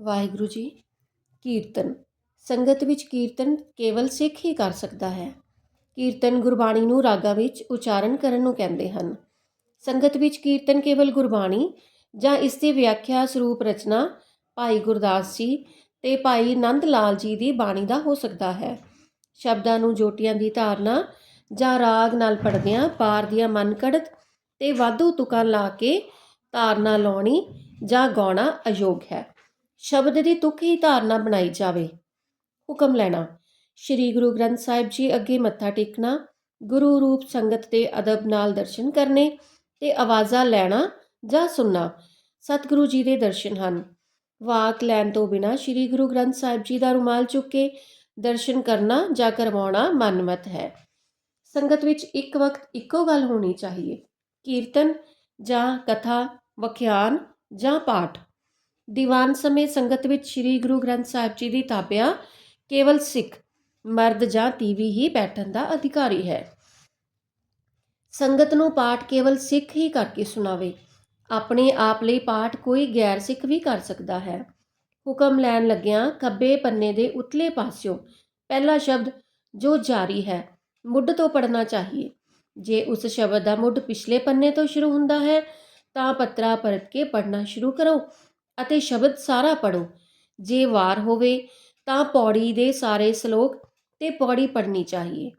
ਵਾਹਿਗੁਰੂ ਜੀ, ਕੀਰਤਨ। ਸੰਗਤ ਵਿੱਚ ਕੀਰਤਨ ਕੇਵਲ ਸਿੱਖ ਹੀ ਕਰ ਸਕਦਾ ਹੈ। ਕੀਰਤਨ ਗੁਰਬਾਣੀ ਨੂੰ ਰਾਗਾਂ ਵਿੱਚ ਉਚਾਰਨ ਕਰਨ ਨੂੰ ਕਹਿੰਦੇ ਹਨ। ਸੰਗਤ ਵਿੱਚ ਕੀਰਤਨ ਕੇਵਲ ਗੁਰਬਾਣੀ ਜਾਂ ਇਸ ਦੀ ਵਿਆਖਿਆ ਸਰੂਪ ਰਚਨਾ ਭਾਈ ਗੁਰਦਾਸ ਜੀ ਤੇ ਭਾਈ ਨੰਦ ਲਾਲ ਜੀ ਦੀ ਬਾਣੀ ਦਾ ਹੋ ਸਕਦਾ ਹੈ। ਸ਼ਬਦਾਂ ਨੂੰ ਜੋਟੀਆਂ ਦੀ ਧਾਰਨਾ ਜਾਂ ਰਾਗ ਨਾਲ ਪੜਦਿਆਂ ਪਾਰ ਦੀਆਂ ਮਨ ਕੜਤ ਤੇ ਵਾਧੂ ਤੁਕਾਂ ਲਾ ਕੇ ਧਾਰਨਾ ਲਾਉਣੀ ਜਾਂ ਗਾਉਣਾ ਅਯੋਗ ਹੈ। ਸ਼ਬਦ ਦੀ ਤੁਕ ਹੀ ਧਾਰਨਾ ਬਣਾਈ ਜਾਵੇ। ਹੁਕਮ ਲੈਣਾ। ਸ੍ਰੀ ਗੁਰੂ ਗ੍ਰੰਥ ਸਾਹਿਬ ਜੀ ਅੱਗੇ ਮੱਥਾ ਟੇਕਣਾ, ਗੁਰੂ ਰੂਪ ਸੰਗਤ ਦੇ ਅਦਬ ਨਾਲ ਦਰਸ਼ਨ ਕਰਨੇ ਤੇ ਆਵਾਜ਼ਾਂ ਲੈਣਾ ਜਾਂ ਸੁਣਨਾ, ਸਤਿਗੁਰੂ ਜੀ ਦੇ ਦਰਸ਼ਨ ਹਨ। ਵਾਕ ਲੈਣ ਤੋਂ ਬਿਨਾ ਸ੍ਰੀ ਗੁਰੂ ਗ੍ਰੰਥ ਸਾਹਿਬ ਜੀ ਦਾ ਰੁਮਾਲ ਚੁੱਕ ਕੇ ਦਰਸ਼ਨ ਕਰਨਾ ਜਾਂ ਕਰਵਾਉਣਾ ਮਨਮਤ ਹੈ। ਸੰਗਤ ਵਿੱਚ ਇੱਕ ਵਕਤ ਇੱਕੋ ਗੱਲ ਹੋਣੀ ਚਾਹੀਏ। ਕੀਰਤਨ ਜਾਂ ਕਥਾ, ਵਖਿਆਨ ਜਾਂ ਪਾਠ। ਦੀਵਾਨ ਸਮੇਂ ਸੰਗਤ ਵਿੱਚ ਸ੍ਰੀ ਗੁਰੂ ਗ੍ਰੰਥ ਸਾਹਿਬ ਜੀ ਦੀ ਤਾਬਿਆ ਕੇਵਲ ਸਿੱਖ, ਮਰਦ ਜਾਂ ਤੀਵੀ ਹੀ ਬੈਠਣ ਦਾ ਅਧਿਕਾਰੀ ਹੈ। ਸੰਗਤ ਨੂੰ ਪਾਠ ਕੇਵਲ ਸਿੱਖ ਹੀ ਕਰਕੇ ਸੁਣਾਵੇ, ਆਪਣੇ ਆਪ ਲਈ ਪਾਠ ਕੋਈ ਗੈਰ ਸਿੱਖ ਵੀ ਕਰ ਸਕਦਾ ਹੈ। ਹੁਕਮ ਲੈਣ ਲੱਗਿਆਂ ਖੱਬੇ ਪੰਨੇ ਦੇ ਉਤਲੇ ਪਾਸਿਓਂ ਪਹਿਲਾ ਸ਼ਬਦ ਜੋ ਜਾਰੀ ਹੈ, ਮੁੱਢ ਤੋਂ ਪੜਨਾ ਚਾਹੀਏ। ਜੇ ਉਸ ਸ਼ਬਦ ਦਾ ਮੁੱਢ ਪਿਛਲੇ ਪੰਨੇ ਤੋਂ ਸ਼ੁਰੂ ਹੁੰਦਾ ਹੈ, ਤਾਂ ਪੱਤਰਾ ਪਰਤ ਕੇ ਪੜਨਾ ਸ਼ੁਰੂ ਕਰੋ। ਅਤੇ ਸ਼ਬਦ ਸਾਰਾ ਪੜੋ ਜੇ ਵਾਰ ਹੋਵੇ ਤਾਂ ਪੌੜੀ ਦੇ ਸਾਰੇ ਸ਼ਲੋਕ ਤੇ ਪੌੜੀ ਪੜਨੀ ਚਾਹੀਏ।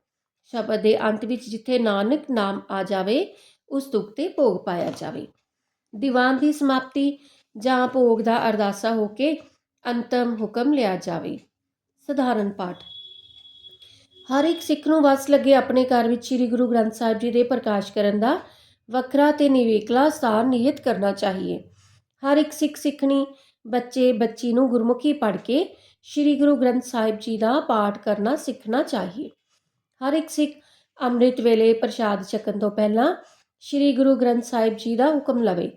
ਸ਼ਬਦ ਦੇ ਅੰਤ ਵਿੱਚ ਜਿੱਥੇ ਨਾਨਕ ਨਾਮ ਆ ਜਾਵੇ, ਉਸ ਤੁਕ ਤੇ ਭੋਗ ਪਾਇਆ ਜਾਵੇ। ਦੀਵਾਨ ਦੀ ਸਮਾਪਤੀ ਜਾਂ ਭੋਗ ਦਾ ਅਰਦਾਸਾ ਹੋ ਕੇ ਅੰਤਮ ਹੁਕਮ ਲਿਆ ਜਾਵੇ। ਸਧਾਰਨ ਪਾਠ। ਹਰ ਇੱਕ ਸਿੱਖ ਨੂੰ ਵਸ ਲੱਗੇ ਆਪਣੇ ਘਰ ਵਿੱਚ ਸ੍ਰੀ ਗੁਰੂ ਗ੍ਰੰਥ ਸਾਹਿਬ ਜੀ ਦੇ ਪ੍ਰਕਾਸ਼ ਕਰਨ ਦਾ ਵੱਖਰਾ ਤੇ ਨਿਵੇਕਲਾ ਸਥਾਨ ਨਿਯਤ ਕਰਨਾ ਚਾਹੀਏ। ਹਰ ਇੱਕ ਸਿੱਖ ਸਿੱਖਣੀ ਬੱਚੇ ਬੱਚੀ ਨੂੰ ਗੁਰਮੁਖੀ ਪੜ੍ਹ ਕੇ ਸ੍ਰੀ ਗੁਰੂ ਗ੍ਰੰਥ ਸਾਹਿਬ ਜੀ ਦਾ ਪਾਠ ਕਰਨਾ ਸਿੱਖਣਾ ਚਾਹੀਏ। ਹਰ ਇੱਕ ਸਿੱਖ ਅੰਮ੍ਰਿਤ ਵੇਲੇ ਪ੍ਰਸ਼ਾਦ ਛਕਣ ਤੋਂ ਪਹਿਲਾਂ ਸ੍ਰੀ ਗੁਰੂ ਗ੍ਰੰਥ ਸਾਹਿਬ ਜੀ ਦਾ ਹੁਕਮ ਲਵੇ।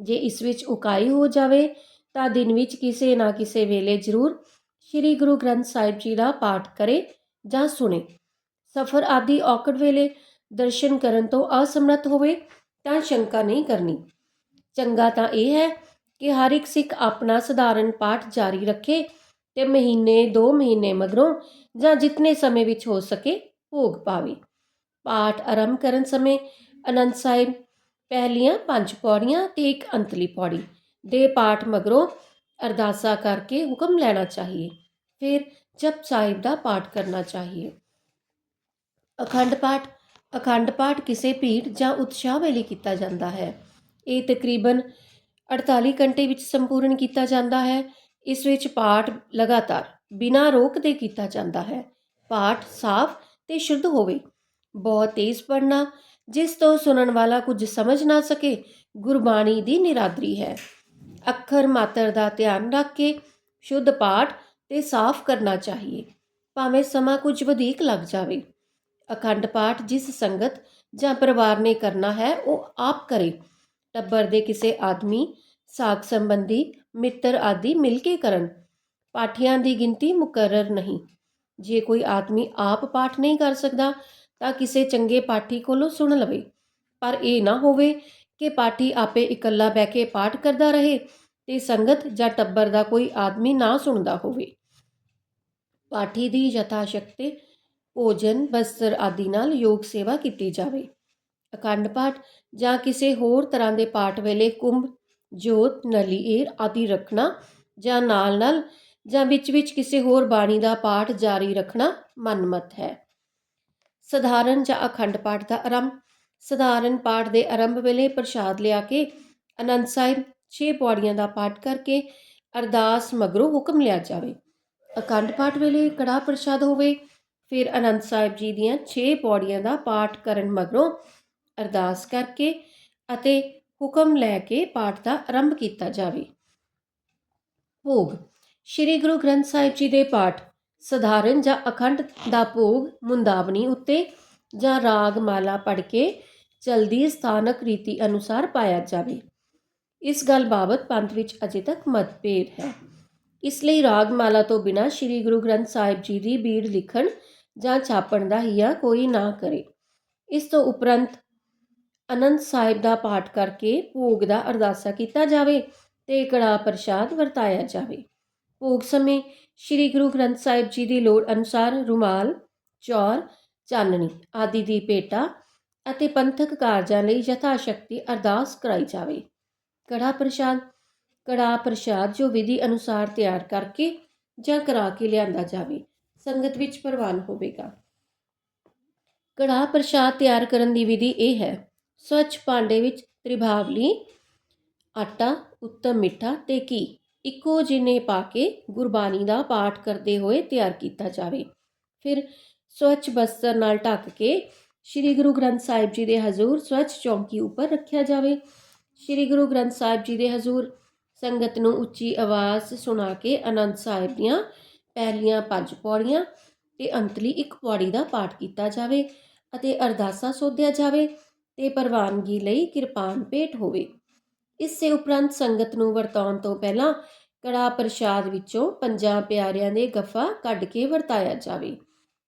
ਜੇ ਇਸ ਵਿੱਚ ਉਕਾਈ ਹੋ ਜਾਵੇ ਤਾਂ ਦਿਨ ਵਿੱਚ ਕਿਸੇ ਨਾ ਕਿਸੇ ਵੇਲੇ ਜ਼ਰੂਰ ਸ੍ਰੀ ਗੁਰੂ ਗ੍ਰੰਥ ਸਾਹਿਬ ਜੀ ਦਾ ਪਾਠ ਕਰੇ ਜਾਂ ਸੁਣੇ। ਸਫਰ ਆਦਿ ਔਕੜ ਵੇਲੇ ਦਰਸ਼ਨ ਕਰਨ ਤੋਂ ਅਸਮਰੱਥ ਹੋਵੇ ਤਾਂ ਸ਼ੰਕਾ ਨਹੀਂ ਕਰਨੀ। ਚੰਗਾ ਤਾਂ ਇਹ ਹੈ ਕਿ ਹਰ ਇੱਕ ਸਿੱਖ ਆਪਣਾ ਸਧਾਰਨ ਪਾਠ ਜਾਰੀ ਰੱਖੇ ਤੇ ਮਹੀਨੇ 2 ਮਹੀਨੇ ਮਗਰੋਂ ਜਾਂ ਜਿੰਨੇ ਸਮੇਂ ਵਿੱਚ ਹੋ ਸਕੇ ਭੋਗ ਪਾਵੇ। ਪਾਠ ਆਰੰਭ ਕਰਨ ਸਮੇਂ ਅਨੰਦ ਸਾਹਿਬ ਪਹਿਲੀਆਂ ਪੰਜ ਪੌੜੀਆਂ ਤੇ ਇੱਕ ਅੰਤਲੀ ਪੌੜੀ ਦੇ ਪਾਠ ਮਗਰੋਂ ਅਰਦਾਸਾ ਕਰਕੇ ਹੁਕਮ ਲੈਣਾ ਚਾਹੀਏ। ਫਿਰ ਜਪ ਸਾਹਿਬ ਦਾ ਪਾਠ ਕਰਨਾ ਚਾਹੀਏ। ਅਖੰਡ ਪਾਠ ਅਖੰਡ ਪਾਠ ਕਿਸੇ ਭੀੜ ਜਾਂ ਉਤਸ਼ਾਹ ਵੇਲੇ ਕੀਤਾ ਜਾਂਦਾ ਹੈ। ਇਹ ਤਕਰੀਬਨ 48 ਘੰਟੇ ਵਿੱਚ ਸੰਪੂਰਨ ਕੀਤਾ ਜਾਂਦਾ ਹੈ। ਇਸ ਵਿੱਚ ਪਾਠ ਲਗਾਤਾਰ ਬਿਨਾਂ ਰੋਕ ਦੇ ਕੀਤਾ ਜਾਂਦਾ ਹੈ। ਪਾਠ ਸਾਫ਼ ਤੇ ਸ਼ੁੱਧ ਹੋਵੇ। ਬਹੁਤ ਤੇਜ਼ ਪੜਨਾ ਜਿਸ ਤੋਂ ਸੁਣਨ ਵਾਲਾ ਕੁਝ ਸਮਝ ਨਾ ਸਕੇ, ਗੁਰਬਾਣੀ ਦੀ ਨਿਰਾਦਰੀ ਹੈ। ਅੱਖਰ ਮਾਤਰ ਦਾ ਧਿਆਨ ਰੱਖ ਕੇ ਸ਼ੁੱਧ ਪਾਠ ਤੇ ਸਾਫ਼ ਕਰਨਾ ਚਾਹੀਏ, ਭਾਵੇਂ ਸਮਾਂ ਕੁਝ ਵਧੇਕ ਲੱਗ ਜਾਵੇ। ਅਖੰਡ ਪਾਠ ਜਿਸ ਸੰਗਤ ਜਾਂ ਪਰਿਵਾਰ ਨੇ ਕਰਨਾ ਹੈ, ਉਹ ਆਪ ਕਰੇ। ਟੱਬਰ ਦੇ ਕਿਸੇ ਆਦਮੀ, ਸਾਖ ਸੰਬੰਧੀ, ਮਿੱਤਰ ਆਦਿ ਮਿਲ ਕੇ ਕਰਨ। ਪਾਠੀਆਂ ਦੀ ਗਿਣਤੀ ਮੁਕਰਰ ਨਹੀਂ। ਜੇ ਕੋਈ ਆਦਮੀ ਆਪ ਪਾਠ ਨਹੀਂ ਕਰ ਸਕਦਾ, ਤਾਂ ਕਿਸੇ ਚੰਗੇ ਪਾਠੀ ਕੋਲੋਂ ਸੁਣ ਲਵੇ। ਪਰ ਇਹ ਨਾ ਹੋਵੇ ਕਿ ਪਾਠੀ ਆਪੇ ਇਕੱਲਾ ਬਹਿ ਕੇ ਪਾਠ ਕਰਦਾ ਰਹੇ ਤੇ ਸੰਗਤ ਜਾਂ ਟੱਬਰ ਦਾ ਕੋਈ ਆਦਮੀ ਨਾ ਸੁਣਦਾ ਹੋਵੇ। ਪਾਠੀ ਦੀ ਯਥਾ ਸ਼ਕਤੀ ਭੋਜਨ, ਬਸਤਰ ਆਦਿ ਨਾਲ ਯੋਗ ਸੇਵਾ ਕੀਤੀ ਜਾਵੇ। ਅਖੰਡ ਪਾਠ ਜਾਂ ਕਿਸੇ ਹੋਰ ਤਰ੍ਹਾਂ ਦੇ ਪਾਠ ਵੇਲੇ ਕੁੰਭ, ਜੋਤ ਨਲੀਏਰ ਆਦਿ ਰੱਖਣਾ ਜਾਂ ਨਾਲ-ਨਾਲ ਜਾਂ ਵਿੱਚ-ਵਿੱਚ ਕਿਸੇ ਹੋਰ ਬਾਣੀ ਦਾ ਪਾਠ ਜਾਰੀ ਰੱਖਣਾ ਮਨਮਤ ਹੈ। ਸਧਾਰਨ ਜਾਂ ਅਖੰਡ ਪਾਠ ਦਾ ਆਰੰਭ, ਸਧਾਰਨ ਪਾਠ ਦੇ ਆਰੰਭ ਵੇਲੇ ਪ੍ਰਸ਼ਾਦ ਲਿਆ ਕੇ ਅਨੰਦ ਸਾਹਿਬ 6 ਪੌੜੀਆਂ ਦਾ ਪਾਠ ਕਰਕੇ ਅਰਦਾਸ ਮਗਰੋਂ ਹੁਕਮ ਲਿਆ ਜਾਵੇ। ਅਖੰਡ ਪਾਠ ਵੇਲੇ ਕੜਾ ਪ੍ਰਸ਼ਾਦ ਹੋਵੇ, ਫਿਰ ਅਨੰਦ ਸਾਹਿਬ ਜੀ ਦੀਆਂ 6 ਪੌੜੀਆਂ ਦਾ ਪਾਠ ਕਰਨ ਮਗਰੋਂ ਅਰਦਾਸ ਕਰਕੇ ਅਤੇ ਹੁਕਮ ਲੈ ਕੇ ਪਾਠ ਦਾ ਆਰੰਭ ਕੀਤਾ ਜਾਵੇ। ਭੋਗ, ਸ੍ਰੀ ਗੁਰੂ ਗ੍ਰੰਥ ਸਾਹਿਬ ਜੀ ਦੇ ਪਾਠ, ਸਧਾਰਨ ਜਾਂ ਅਖੰਡ ਦਾ ਭੋਗ ਮੁੰਦਾਵਨੀ ਉੱਤੇ ਜਾਂ ਰਾਗ ਮਾਲਾ ਪੜ ਕੇ ਚਲਦੀ ਸਥਾਨਕ ਰੀਤੀ ਅਨੁਸਾਰ ਪਾਇਆ ਜਾਵੇ। ਇਸ ਗੱਲ ਬਾਬਤ ਪੰਥ ਵਿੱਚ ਅਜੇ ਤੱਕ ਮਤਭੇਦ ਹੈ। ਇਸ ਲਈ ਰਾਗ ਮਾਲਾ ਤੋਂ ਬਿਨਾ ਸ੍ਰੀ ਗੁਰੂ ਗ੍ਰੰਥ ਸਾਹਿਬ ਜੀ ਦੀ ਬੀੜ ਲਿਖਣ ਜਾਂ ਛਾਪਣ ਦਾ ਹਿਆ ਕੋਈ ਨਾ ਕਰੇ। ਇਸ ਤੋਂ ਉਪਰੰਤ ਅਨੰਦ ਸਾਹਿਬ ਦਾ ਪਾਠ ਕਰਕੇ ਭੋਗ ਦਾ ਅਰਦਾਸਾ ਕੀਤਾ ਜਾਵੇ ਤੇ ਕੜਾ ਪ੍ਰਸ਼ਾਦ ਵਰਤਾਇਆ ਜਾਵੇ। ਭੋਗ ਸਮੇਂ ਸ੍ਰੀ ਗੁਰੂ ਗ੍ਰੰਥ ਸਾਹਿਬ ਜੀ ਦੀ ਲੋੜ ਅਨੁਸਾਰ ਰੁਮਾਲ ਚੌਰ ਚਾਨਣੀ ਆਦਿ ਦੀ ਭੇਟਾ ਅਤੇ ਪੰਥਕ ਕਾਰਜਾਂ ਲਈ ਯਥਾ ਸ਼ਕਤੀ ਅਰਦਾਸ ਕਰਾਈ ਜਾਵੇ। ਕੜਾ ਪ੍ਰਸ਼ਾਦ ਕੜਾ ਪ੍ਰਸ਼ਾਦ ਜੋ ਵਿਧੀ ਅਨੁਸਾਰ ਤਿਆਰ ਕਰਕੇ ਜਾਂ ਕਰਾ ਕੇ ਲਿਆਂਦਾ ਜਾਵੇ, ਸੰਗਤ ਵਿੱਚ ਪ੍ਰਵਾਨ ਹੋਵੇਗਾ। ਕੜਾ ਪ੍ਰਸ਼ਾਦ ਤਿਆਰ ਕਰਨ ਦੀ ਵਿਧੀ ਇਹ ਹੈ ਸਵੱਛ ਭਾਂਡੇ ਵਿੱਚ ਤ੍ਰਿਭਾਵਲੀ ਆਟਾ, ਉੱਤਮ ਮਿੱਠਾ ਅਤੇ ਘੀ। ਇੱਕੋ ਜਿਹਨੇ ਪਾ ਕੇ ਗੁਰਬਾਣੀ ਦਾ ਪਾਠ ਕਰਦੇ ਹੋਏ ਤਿਆਰ ਕੀਤਾ ਜਾਵੇ। ਫਿਰ ਸਵੱਛ ਬਸਤਰ ਨਾਲ ਢੱਕ ਕੇ ਸ੍ਰੀ ਗੁਰੂ ਗ੍ਰੰਥ ਸਾਹਿਬ ਜੀ ਦੇ ਹਜ਼ੂਰ ਸਵੱਛ ਚੌਂਕੀ ਉੱਪਰ ਰੱਖਿਆ ਜਾਵੇ। ਸ੍ਰੀ ਗੁਰੂ ਗ੍ਰੰਥ ਸਾਹਿਬ ਜੀ ਦੇ ਹਜ਼ੂਰ ਸੰਗਤ ਨੂੰ ਉੱਚੀ ਆਵਾਜ਼ ਸੁਣਾ ਕੇ ਆਨੰਦ ਸਾਹਿਬ ਦੀਆਂ ਪਹਿਲੀਆਂ ਪੰਜ ਪੌੜੀਆਂ ਤੇ ਅੰਤਲੀ ਇੱਕ ਪੌੜੀ ਦਾ ਪਾਠ ਕੀਤਾ ਜਾਵੇ ਅਤੇ ਅਰਦਾਸਾ ਸੋਧਿਆ ਜਾਵੇ। ਤੇ ਪ੍ਰਵਾਨਗੀ ਲਈ ਕਿਰਪਾਨ ਭੇਟ ਹੋਵੇ। ਇਸੇ ਉਪਰੰਤ ਸੰਗਤ ਨੂੰ ਵਰਤਾਉਣ ਤੋਂ ਪਹਿਲਾਂ ਕੜਾ ਪ੍ਰਸ਼ਾਦ ਵਿੱਚੋਂ ਪੰਜਾਂ ਪਿਆਰਿਆਂ ਦੇ ਗੱਫਾ ਕੱਢ ਕੇ ਵਰਤਾਇਆ ਜਾਵੇ।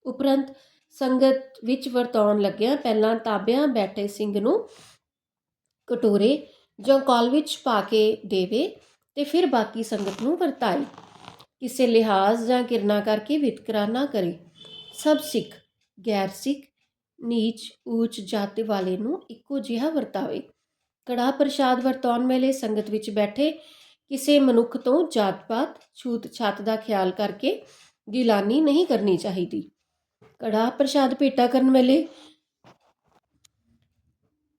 ਉਪਰੰਤ ਸੰਗਤ ਵਿੱਚ ਵਰਤਾਉਣ ਲੱਗਿਆ ਪਹਿਲਾਂ ਤਾਬਿਆਂ ਬੈਠੇ ਸਿੰਘ ਨੂੰ ਕਟੋਰੇ ਜਾਂ ਕੌਲ ਵਿੱਚ ਪਾ ਕੇ ਦੇਵੇ ਤੇ ਫਿਰ ਬਾਕੀ ਸੰਗਤ ਨੂੰ ਵਰਤਾਏ। ਕਿਸੇ ਲਿਹਾਜ਼ ਜਾਂ ਕਿਰਨਾ ਕਰਕੇ ਵਿਤਕਰਾ ਨਾ ਕਰੇ। ਸਭ ਸਿੱਖ, ਗੈਰ ਸਿੱਖ ਨੀਚ, ਊਚ ਜਾਤੀ ਵਾਲੇ ਨੂੰ ਇੱਕੋ ਜਿਹਾ ਵਰਤਾਵੇ। ਕੜਾ ਪ੍ਰਸ਼ਾਦ ਵਰਤਾਉਣ ਵੇਲੇ ਸੰਗਤ ਵਿੱਚ ਬੈਠੇ ਕਿਸੇ ਮਨੁੱਖ ਤੋਂ ਜਾਤ-ਪਾਤ ਛੂਤ ਛਾਤ ਦਾ ਖਿਆਲ ਕਰਕੇ ਗਿਲਾਨੀ ਨਹੀਂ ਕਰਨੀ ਚਾਹੀਦੀ। ਕੜਾ ਪ੍ਰਸ਼ਾਦ ਭੇਟਾ ਕਰਨ ਵੇਲੇ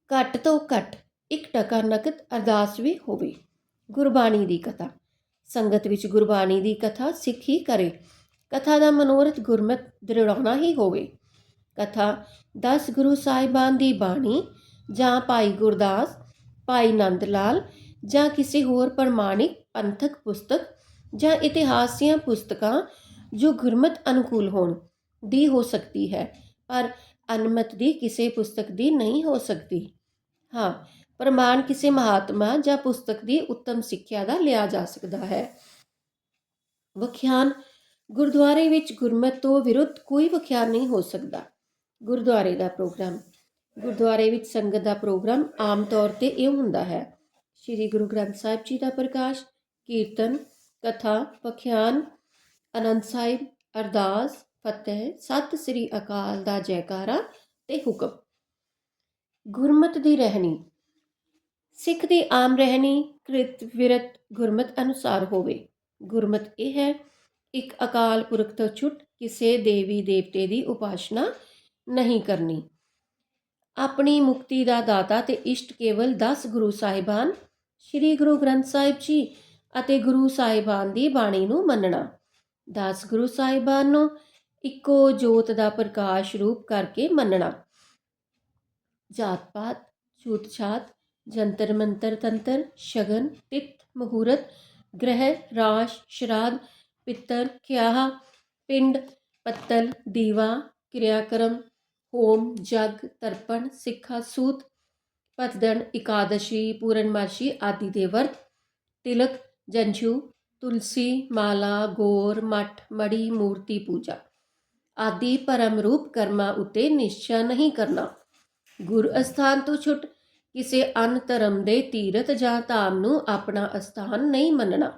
ਘੱਟ ਤੋਂ ਘੱਟ ਇੱਕ ਟਕਾ ਨਕਦ ਅਰਦਾਸ ਵੀ ਹੋਵੇ। ਗੁਰਬਾਣੀ ਦੀ ਕਥਾ। ਸੰਗਤ ਵਿੱਚ ਗੁਰਬਾਣੀ ਦੀ ਕਥਾ ਸਿੱਖ ਹੀ ਕਰੇ। ਕਥਾ ਦਾ ਮਨੋਰਥ ਗੁਰਮਤ ਦ੍ਰਿੜਾਉਣਾ ਹੀ ਹੋਵੇ। ਕਥਾ 10 ਗੁਰੂ ਸਾਹਿਬਾਨ ਦੀ ਬਾਣੀ ਜਾਂ ਭਾਈ ਗੁਰਦਾਸ, ਭਾਈ ਨੰਦ ਲਾਲ ਜਾਂ ਕਿਸੇ ਹੋਰ ਪ੍ਰਮਾਣਿਕ ਪੰਥਕ ਪੁਸਤਕ ਜਾਂ ਇਤਿਹਾਸ ਦੀਆਂ ਪੁਸਤਕਾਂ ਜੋ ਗੁਰਮਤ ਅਨੁਕੂਲ ਹੋਣ ਦੀ ਹੋ ਸਕਦੀ ਹੈ, ਪਰ ਅਨਮਤ ਦੀ ਕਿਸੇ ਪੁਸਤਕ ਦੀ ਨਹੀਂ ਹੋ ਸਕਦੀ। ਹਾਂ, ਪ੍ਰਮਾਣ ਕਿਸੇ ਮਹਾਤਮਾ ਜਾਂ ਪੁਸਤਕ ਦੀ ਉੱਤਮ ਸਿੱਖਿਆ ਦਾ ਲਿਆ ਜਾ ਸਕਦਾ ਹੈ। ਵਿਖਿਆਨ, ਗੁਰਦੁਆਰੇ ਵਿੱਚ ਗੁਰਮਤ ਤੋਂ ਵਿਰੁੱਧ ਕੋਈ ਵਖਿਆਨ ਨਹੀਂ ਹੋ ਸਕਦਾ। ਗੁਰਦੁਆਰੇ ਦਾ ਪ੍ਰੋਗਰਾਮ। ਗੁਰਦੁਆਰੇ ਵਿੱਚ ਸੰਗਤ ਦਾ ਪ੍ਰੋਗਰਾਮ ਆਮ ਤੌਰ ਤੇ ਇਹ ਹੁੰਦਾ ਹੈ। ਸ੍ਰੀ ਗੁਰੂ ਗ੍ਰੰਥ ਸਾਹਿਬ ਜੀ ਦਾ ਪ੍ਰਕਾਸ਼, ਕੀਰਤਨ, ਕਥਾ ਵਖਿਆਨ ਆਨੰਦ ਸਾਹਿਬ, ਅਰਦਾਸ, ਫਤਿਹ, ਸਤਿ ਸ੍ਰੀ ਅਕਾਲ ਦਾ ਜੈਕਾਰਾ ਤੇ ਹੁਕਮ। ਗੁਰਮਤ ਦੀ ਰਹਿਣੀ। ਸਿੱਖ ਦੀ ਆਮ ਰਹਿਣੀ ਕ੍ਰਿਤ ਵਿਰਤ ਗੁਰਮਤ ਅਨੁਸਾਰ ਹੋਵੇ। ਗੁਰਮਤ ਇਹ ਹੈ, ਇੱਕ ਅਕਾਲ ਪੁਰਖ ਤੋਂ ਛੁੱਟ ਕਿਸੇ ਦੇਵੀ ਦੇਵਤੇ ਦੀ ਉਪਾਸਨਾ ਨਹੀਂ ਕਰਨੀ। ਆਪਣੀ ਮੁਕਤੀ ਦਾ ਦਾਤਾ ਤੇ ਇਸ਼ਟ ਕੇਵਲ 10 ਗੁਰੂ ਸਾਹਿਬਾਨ, ਸ੍ਰੀ ਗੁਰੂ ਗ੍ਰੰਥ ਸਾਹਿਬ ਜੀ ਅਤੇ ਗੁਰੂ ਸਾਹਿਬਾਨ ਦੀ ਬਾਣੀ ਨੂੰ ਮੰਨਣਾ। 10 ਗੁਰੂ ਸਾਹਿਬਾਨ ਨੂੰ ਇੱਕੋ ਜੋਤ ਦਾ ਪ੍ਰਕਾਸ਼ ਰੂਪ ਕਰਕੇ ਮੰਨਣਾ। ਜਾਤ ਪਾਤ ਛੂਤ ਛਾਤ ਜੰਤਰ, ਮੰਤਰ, ਤੰਤਰ, ਸ਼ਗਨ, ਤਿੱਥ, ਮਹੂਰਤ, ਗ੍ਰਹਿ, ਰਾਸ਼ ਸ਼ਰਾਦ ਪਿੱਤਰ, ਖਿਆਹ, ਪਿੰਡ, ਪੱਤਲ, ਦੀਵਾ, ਕਿਰਿਆਕਰਮ ਹੋਮ, ਜਗ, ਤਰਪਣ, ਸਿੱਖਾ, ਸੂਤ ਪਤਦਨ ਇਕਾਦਸ਼ੀ, ਪੂਰਨਮਾਸ਼ੀ ਆਦਿ ਦੇ ਵਰਤ ਤਿਲਕ, ਜੰਝੂ, ਤੁਲਸੀ, ਮਾਲਾ, ਗੋਰ, ਮਠ, ਮੜੀ, ਮੂਰਤੀ ਪੂਜਾ ਆਦਿ ਪਰਮ ਰੂਪ ਕਰਮਾਂ ਉਤੇ ਨਿਸ਼ਚਾ ਨਹੀਂ ਕਰਨਾ। ਗੁਰ ਅਸਥਾਨ ਤੋਂ ਛੁੱਟ, ਕਿਸੇ ਅਨ ਧਰਮ ਦੇ ਤੀਰਥ ਜਾਂ ਧਾਮ ਨੂੰ ਆਪਣਾ ਅਸਥਾਨ ਨਹੀਂ ਮੰਨਣਾ।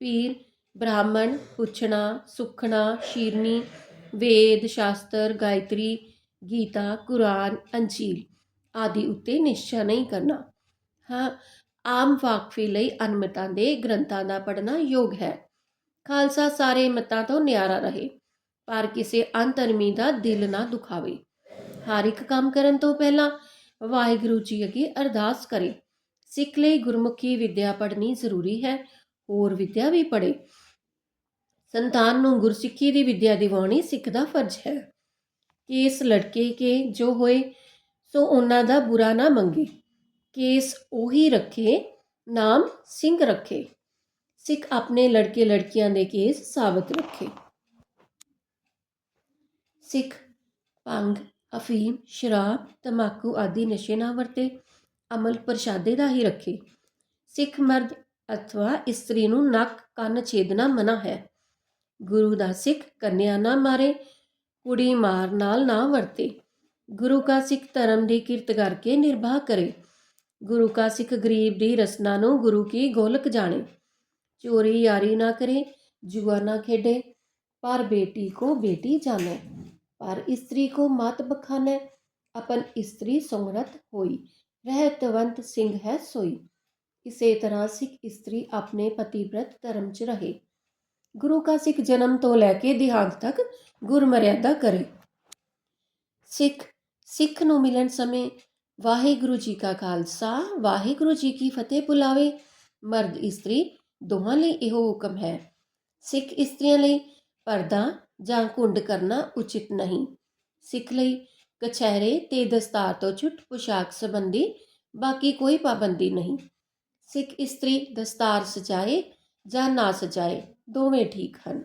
ਪੀਰ, ਬ੍ਰਾਹਮਣ, ਪੁੱਛਣਾ, ਸੁਖਣਾ, ਸ਼ੀਰਨੀ, ਵੇਦ, ਸ਼ਾਸਤਰ, ਗਾਇਤਰੀ ਗੀਤਾ, ਕੁਰਾਨ ਅੰਜੀਲ ਆਦਿ ਉੱਤੇ ਨਿਸ਼ਚਾ ਨਹੀਂ ਕਰਨਾ। ਹਾਂ, ਆਮ ਵਾਕਫੇ ਲਈ ਅਨਮਤਾਂ ਦੇ ਗ੍ਰੰਥਾਂ ਦਾ ਪੜ੍ਹਨਾ ਯੋਗ ਹੈ। ਖਾਲਸਾ ਸਾਰੇ ਮਤਾਂ ਤੋਂ ਨਿਆਰਾ ਰਹੇ, ਪਰ ਕਿਸੇ ਅੰਤਰਮੀ ਦਾ ਦਿਲ ਨਾ ਦੁਖਾਵੇ। ਹਰ ਇੱਕ ਕੰਮ ਕਰਨ ਤੋਂ ਪਹਿਲਾਂ ਵਾਹਿਗੁਰੂ ਜੀ ਅੱਗੇ ਅਰਦਾਸ ਕਰੇ। ਸਿੱਖ ਲਈ ਗੁਰਮੁਖੀ ਵਿੱਦਿਆ ਪੜ੍ਹਨੀ ਜ਼ਰੂਰੀ ਹੈ, ਹੋਰ ਵਿੱਦਿਆ ਵੀ ਪੜ੍ਹੇ। ਸੰਤਾਨ ਨੂੰ ਗੁਰਸਿੱਖੀ ਦੀ ਵਿੱਦਿਆ ਦਿਵਾਉਣੀ ਸਿੱਖ ਦਾ ਫਰਜ਼ ਹੈ। ਕੇਸ ਲੜਕੇ ਕੇ ਜੋ ਹੋਏ, ਸੋ ਉਹਨਾਂ ਦਾ ਬੁਰਾ ਨਾ ਮੰਗੇ। ਕੇਸ ਉਹੀ ਰੱਖੇ, ਨਾਮ ਸਿੰਘ ਰੱਖੇ। ਸਿੱਖ ਆਪਣੇ ਲੜਕੇ ਲੜਕੀਆਂ ਦੇ ਕੇਸ ਸਾਬਤ ਰੱਖੇ। ਸਿੱਖ ਭੰਗ, ਅਫੀਮ, ਸ਼ਰਾਬ, ਤਮਾਕੂ ਆਦਿ ਨਸ਼ੇ ਨਾ ਵਰਤੇ, ਅਮਲ ਪ੍ਰਸ਼ਾਦੇ ਦਾ ਹੀ ਰੱਖੇ। ਸਿੱਖ ਮਰਦ ਅਥਵਾ ਇਸਤਰੀ ਨੂੰ ਨੱਕ, ਕੰਨ ਛੇਦਣਾ ਮਨਾ ਹੈ। ਗੁਰੂ ਦਾ ਸਿੱਖ ਕੰਨਿਆ ਨਾ ਮਾਰੇ ਕੁੜੀ ਮਾਰ ਨਾਲ ਨਾ ਵਰਤੇ ਗੁਰੂ ਕਾ ਸਿੱਖ ਧਰਮ ਦੀ ਕਿਰਤ ਕਰਕੇ ਨਿਰਵਾਹ ਕਰੇ ਗੁਰੂ ਕਾ ਸਿੱਖ ਗਰੀਬ ਦੀ ਰਸਨਾ ਨੂੰ ਗੁਰੂ ਕੀ ਗੋਲਕ ਜਾਣੇ ਚੋਰੀ ਯਾਰੀ ਨਾ ਕਰੇ जुआ न खेडे पर बेटी को बेटी जाने पर स्त्री को मत बखाने अपन स्त्री सुमरत होई रहतवंत ਸਿੰਘ ਹੈ ਸੋਈ ਇਸੇ ਤਰ੍ਹਾਂ ਸਿੱਖ ਇਸਤਰੀ ਆਪਣੇ ਪਤੀਵ੍ਰਤ ਧਰਮ 'ਚ ਰਹੇ ਗੁਰੂ ਕਾ ਸਿੱਖ ਜਨਮ ਤੋਂ ਲੈ ਕੇ ਦਿਹਾਂਤ ਤੱਕ ਗੁਰਮਰਿਆਦਾ ਕਰੇ। ਸਿੱਖ ਸਿੱਖ ਨੂੰ ਮਿਲਣ ਸਮੇਂ ਵਾਹਿਗੁਰੂ ਜੀ ਕਾ ਖਾਲਸਾ, ਵਾਹਿਗੁਰੂ ਜੀ ਕੀ ਫਤਿਹ ਬੁਲਾਵੇ। ਮਰਦ ਇਸਤਰੀ ਦੋਹਾਂ ਲਈ ਇਹੋ ਹੁਕਮ ਹੈ। ਸਿੱਖ ਇਸਤਰੀਆਂ ਲਈ ਪਰਦਾ ਜਾਂ ਕੁੰਡ ਕਰਨਾ ਉਚਿਤ ਨਹੀਂ। ਸਿੱਖ ਲਈ ਕਛਹਿਰੇ ਤੇ ਦਸਤਾਰ ਤੋਂ ਛੁੱਟ ਪੁਸ਼ਾਕ ਸੰਬੰਧੀ ਬਾਕੀ ਕੋਈ ਪਾਬੰਦੀ ਨਹੀਂ। ਸਿੱਖ ਇਸਤਰੀ ਦਸਤਾਰ ਸਜਾਏ ਜਾਂ ਨਾ ਸਜਾਏ ਦੋਵੇਂ ਠੀਕ ਹਨ।